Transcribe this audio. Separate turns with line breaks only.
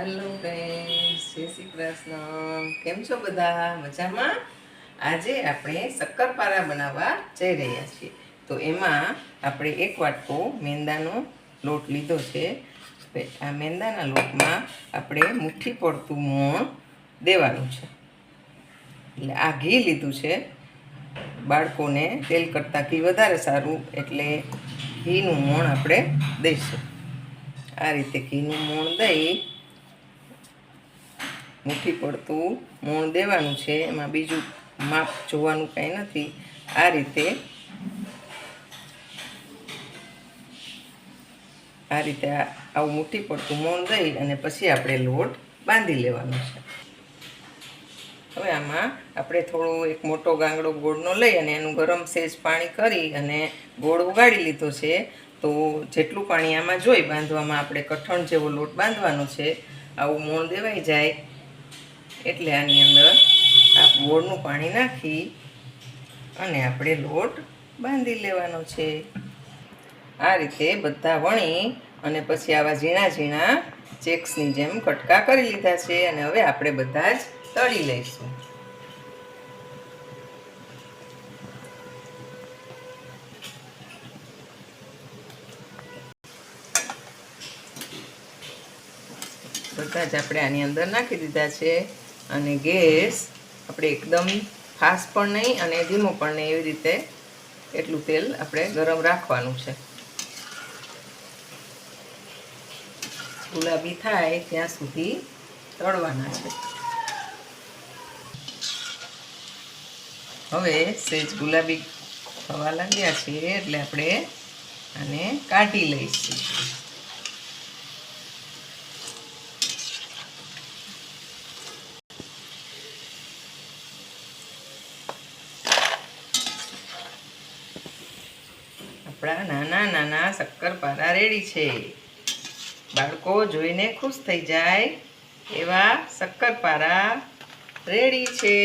Hello friends જય શ્રી કૃષ્ણ. કેમ છો બધા? મજામાં? આજે આપણે શક્કરપારા બનાવવા જઈ રહ્યા છીએ. તો એમાં આપણે એક વાટકો મેંદાનો લોટ લીધો છે. આ મેંદાના લોટમાં આપણે મુઠ્ઠી પડતું મોણ દેવાનું છે. એટલે આ ઘી લીધું છે. બાળકોને તેલ કરતાં ઘી વધારે સારું એટલે ઘીનું મોણ આપણે દઈશું. આ રીતે ઘીનું મોણ દઈ મુઠ્ઠી પડતું મોણ દેવાનું છે. એમાં બીજું માપ જોવાનું કાંઈ નથી. આ રીતે આ રીતે આવું મુઠ્ઠી પડતું મોણ દઈ અને પછી આપણે લોટ બાંધી લેવાનો છે. હવે આમાં આપણે થોડો એક મોટો ગાંગડો ગોળનો લઈ અને એનું ગરમ સેજ પાણી કરી અને ગોળ ઉગાડી લીધો છે. તો જેટલું પાણી આમાં જોઈ બાંધવામાં આપણે કઠણ જેવો લોટ બાંધવાનો છે. આવું મોણ દેવાઈ જાય. એટલે આની અંદર આ ગોળનું પાણી નાખી અને આપણે લોટ બાંધી લેવાનો છે. આ રીતે બધા વણી અને પછી આવા ઝીણા ઝીણા ચેક્સની જેમ કટકા કરી લીધા છે અને હવે આપણે બધા જ તળી લઈશું. બધા જ આપણે આની અંદર નાખી દીધા છે. અને ગેસ આપણે એકદમ ફાસ્ટ પણ નહીં અને ધીમો પણ નહીં એવી રીતે એટલું તેલ આપણે ગરમ રાખવાનું છે. ગુલાબી થાય ત્યાં સુધી તળવાના છે. હવે સેજ ગુલાબી થવા લાગ્યા છે એટલે આપણે આને કાઢી લઈશું. આપણા નાના નાના શક્કરપારા રેડી છે. બાળકો જોઈને ખુશ થઈ જાય એવા શક્કરપારા રેડી છે.